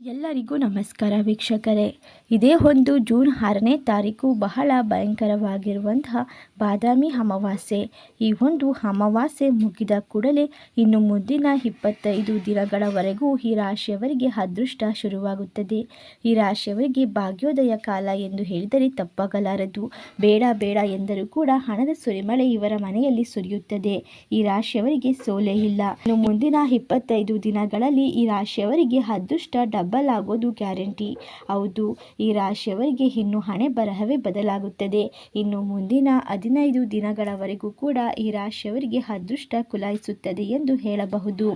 ಎಲ್ಲರಿಗೂ ನಮಸ್ಕಾರ ವೀಕ್ಷಕರೇ. ಇದೇ ಒಂದು ಜೂನ್ ಆರನೇ ತಾರೀಕು ಬಹಳ ಭಯಂಕರವಾಗಿರುವಂತಹ ಬಾದಾಮಿ ಅಮಾವಾಸ್ಯೆ. ಈ ಒಂದು ಅಮಾವಾಸ್ಯೆ ಮುಗಿದ ಕೂಡಲೇ ಇನ್ನು ಮುಂದಿನ ಇಪ್ಪತ್ತೈದು ದಿನಗಳವರೆಗೂ ಈ ರಾಶಿಯವರಿಗೆ ಅದೃಷ್ಟ ಶುರುವಾಗುತ್ತದೆ. ಈ ರಾಶಿಯವರಿಗೆ ಭಾಗ್ಯೋದಯ ಕಾಲ ಎಂದು ಹೇಳಿದರೆ ತಪ್ಪಾಗಲಾರದು. ಬೇಡ ಬೇಡ ಎಂದರೂ ಕೂಡ ಹಣದ ಸುರಿಮಳೆ ಇವರ ಮನೆಯಲ್ಲಿ ಸುರಿಯುತ್ತದೆ. ಈ ರಾಶಿಯವರಿಗೆ ಸೋಲೆ ಇಲ್ಲ. ಇನ್ನು ಮುಂದಿನ ಇಪ್ಪತ್ತೈದು ದಿನಗಳಲ್ಲಿ ಈ ರಾಶಿಯವರಿಗೆ ಅದೃಷ್ಟ ಡಬಲ್ ಆಗೋದು ಗ್ಯಾರಂಟಿ. ಹೌದು, ಈ ರಾಶಿಯವರಿಗೆ ಇನ್ನು ಹಣೆ ಬರಹವೇ ಬದಲಾಗುತ್ತದೆ. ಇನ್ನು ಮುಂದಿನ ಹದಿನೈದು ದಿನಗಳವರೆಗೂ ಕೂಡ ಈ ರಾಶಿಯವರಿಗೆ ಅದೃಷ್ಟ ಕುಲಾಯಿಸುತ್ತದೆ ಎಂದು ಹೇಳಬಹುದು.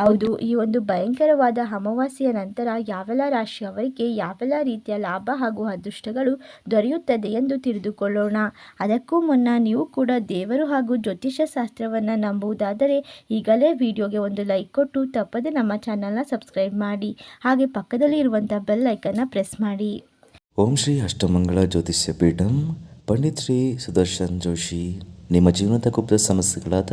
ಹೌದು, ಈ ಒಂದು ಭಯಂಕರವಾದ ಅಮಾವಾಸ್ಯೆಯ ನಂತರ ಯಾವೆಲ್ಲ ರಾಶಿಯವರಿಗೆ ಯಾವೆಲ್ಲ ರೀತಿಯ ಲಾಭ ಹಾಗೂ ಅದೃಷ್ಟಗಳು ದೊರೆಯುತ್ತದೆ ಎಂದು ತಿಳಿದುಕೊಳ್ಳೋಣ. ಅದಕ್ಕೂ ಮುನ್ನ ನೀವು ಕೂಡ ದೇವರು ಹಾಗೂ ಜ್ಯೋತಿಷ ಶಾಸ್ತ್ರವನ್ನು ನಂಬುವುದಾದರೆ ಈಗಲೇ ವಿಡಿಯೋಗೆ ಒಂದು ಲೈಕ್ ಕೊಟ್ಟು ತಪ್ಪದೆ ನಮ್ಮ ಚಾನಲ್ನ ಸಬ್ಸ್ಕ್ರೈಬ್ ಮಾಡಿ. ಹಾಗೆ ಪಕ್ಕದಲ್ಲಿ ಇರುವಂಥ ಬೆಲ್ ಐಕನ್ನ ಪ್ರೆಸ್ ಮಾಡಿ. ಓಂ ಶ್ರೀ ಅಷ್ಟಮಂಗಳ ಜ್ಯೋತಿಷ್ಯ ಪೀಠಂ, ಪಂಡಿತ್ ಶ್ರೀ ಸುದರ್ಶನ್ ಜೋಶಿ. ನಿಮ್ಮ ಜೀವನದ ಗುಪ್ತ ಸಮಸ್ಯೆಗಳಾದ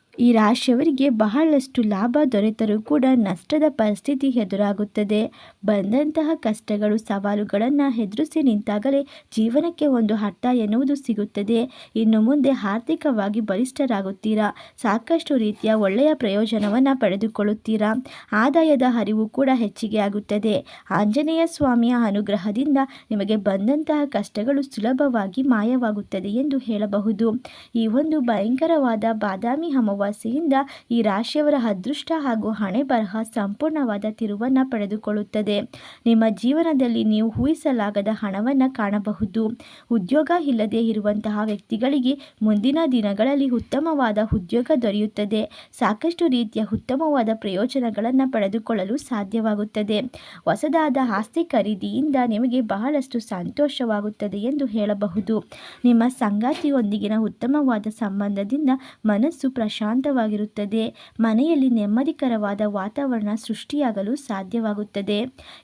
ಈ ರಾಶಿಯವರಿಗೆ ಬಹಳಷ್ಟು ಲಾಭ ದೊರೆತರೂ ಕೂಡ ನಷ್ಟದ ಪರಿಸ್ಥಿತಿ ಎದುರಾಗುತ್ತದೆ. ಬಂದಂತಹ ಕಷ್ಟಗಳು, ಸವಾಲುಗಳನ್ನು ಎದುರಿಸಿ ನಿಂತಾಗಲೇ ಜೀವನಕ್ಕೆ ಒಂದು ಅರ್ಥ ಎನ್ನುವುದು ಸಿಗುತ್ತದೆ. ಇನ್ನು ಮುಂದೆ ಆರ್ಥಿಕವಾಗಿ ಬಲಿಷ್ಠರಾಗುತ್ತೀರಾ? ಸಾಕಷ್ಟು ರೀತಿಯ ಒಳ್ಳೆಯ ಪ್ರಯೋಜನವನ್ನು ಪಡೆದುಕೊಳ್ಳುತ್ತೀರಾ? ಆದಾಯದ ಹರಿವು ಕೂಡ ಹೆಚ್ಚಿಗೆ ಆಗುತ್ತದೆ. ಆಂಜನೇಯ ಸ್ವಾಮಿಯ ಅನುಗ್ರಹದಿಂದ ನಿಮಗೆ ಬಂದಂತಹ ಕಷ್ಟಗಳು ಸುಲಭವಾಗಿ ಮಾಯವಾಗುತ್ತದೆ ಎಂದು ಹೇಳಬಹುದು. ಈ ಒಂದು ಭಯಂಕರವಾದ ಬಾದಾಮಿ ಅಮಾವಾಸ್ಯೆಯಿಂದ ಈ ರಾಶಿಯವರ ಅದೃಷ್ಟ ಹಾಗೂ ಹಣೆ ಬರಹ ಸಂಪೂರ್ಣವಾದ ತಿರುವನ್ನು ಪಡೆದುಕೊಳ್ಳುತ್ತದೆ. ನಿಮ್ಮ ಜೀವನದಲ್ಲಿ ನೀವು ಊಹಿಸಲಾಗದ ಹಣವನ್ನು ಕಾಣಬಹುದು. ಉದ್ಯೋಗ ಇಲ್ಲದೆ ಇರುವಂತಹ ವ್ಯಕ್ತಿಗಳಿಗೆ ಮುಂದಿನ ದಿನಗಳಲ್ಲಿ ಉತ್ತಮವಾದ ಉದ್ಯೋಗ ದೊರೆಯುತ್ತದೆ. ಸಾಕಷ್ಟು ರೀತಿಯ ಉತ್ತಮವಾದ ಪ್ರಯೋಜನಗಳನ್ನು ಪಡೆದುಕೊಳ್ಳಲು ಸಾಧ್ಯವಾಗುತ್ತದೆ. ಹೊಸದಾದ ಆಸ್ತಿ ಖರೀದಿಯಿಂದ ನಿಮಗೆ ಬಹಳಷ್ಟು ಸಂತೋಷವಾಗುತ್ತದೆ ಎಂದು ಹೇಳಬಹುದು. ನಿಮ್ಮ ಸಂಗಾತಿಯೊಂದಿಗಿನ ಉತ್ತಮವಾದ ಸಂಬಂಧದಿಂದ ಮನಸ್ಸು ಪ್ರಶಾಂತವಾಗಿರುತ್ತದೆ ಮನೆಯಲ್ಲಿ ನೆಮ್ಮದಿಕರವಾದ ವಾತಾವರಣ ಸೃಷ್ಟಿಯಾಗಲು ಸಾಧ್ಯವಾಗುತ್ತದೆ.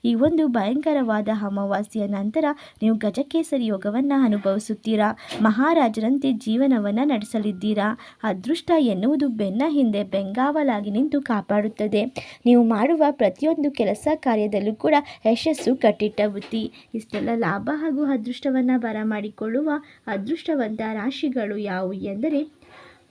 ಈ ಒಂದು ಭಯಂಕರವಾದ ಅಮಾವಾಸ್ಯೆಯ ನಂತರ ನೀವು ಗಜಕೇಸರಿ ಯೋಗವನ್ನು ಅನುಭವಿಸುತ್ತೀರಾ? ಮಹಾರಾಜರಂತೆ ಜೀವನವನ್ನು ನಡೆಸಲಿದ್ದೀರಾ? ಅದೃಷ್ಟ ಎನ್ನುವುದು ಬೆನ್ನ ಹಿಂದೆ ಬೆಂಗಾವಲಾಗಿ ನಿಂತು ಕಾಪಾಡುತ್ತದೆ. ನೀವು ಮಾಡುವ ಪ್ರತಿಯೊಂದು ಕೆಲಸ ಕಾರ್ಯದಲ್ಲೂ ಕೂಡ ಯಶಸ್ಸು ಕಟ್ಟಿಟ್ಟ ಬುತ್ತಿ ಇಷ್ಟೆಲ್ಲ ಲಾಭ ಹಾಗೂ ಅದೃಷ್ಟವನ್ನು ಬರಮಾಡಿಕೊಳ್ಳುವ ಅದೃಷ್ಟವಂತ ರಾಶಿಗಳು ಯಾವುವು ಎಂದರೆ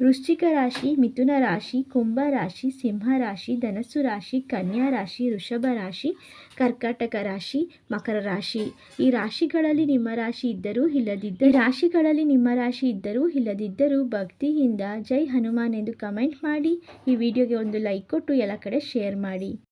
ವೃಶ್ಚಿಕ ರಾಶಿ, ಮಿಥುನ ರಾಶಿ, ಕುಂಭ ರಾಶಿ, ಸಿಂಹ ರಾಶಿ, ಧನಸ್ಸು ರಾಶಿ, ಕನ್ಯಾ ರಾಶಿ, ವೃಷಭ ರಾಶಿ, ಕರ್ಕಾಟಕ ರಾಶಿ, ಮಕರ ರಾಶಿ. ಈ ರಾಶಿಗಳಲ್ಲಿ ನಿಮ್ಮ ರಾಶಿ ಇದ್ದರೂ ಇಲ್ಲದಿದ್ದ ರಾಶಿಗಳಲ್ಲಿ ನಿಮ್ಮ ರಾಶಿ ಇದ್ದರೂ ಇಲ್ಲದಿದ್ದರೂ ಭಕ್ತಿಯಿಂದ ಜೈ ಹನುಮಾನ್ ಎಂದು ಕಮೆಂಟ್ ಮಾಡಿ, ಈ ವಿಡಿಯೋಗೆ ಒಂದು ಲೈಕ್ ಕೊಟ್ಟು ಎಲ್ಲ ಕಡೆ ಶೇರ್ ಮಾಡಿ.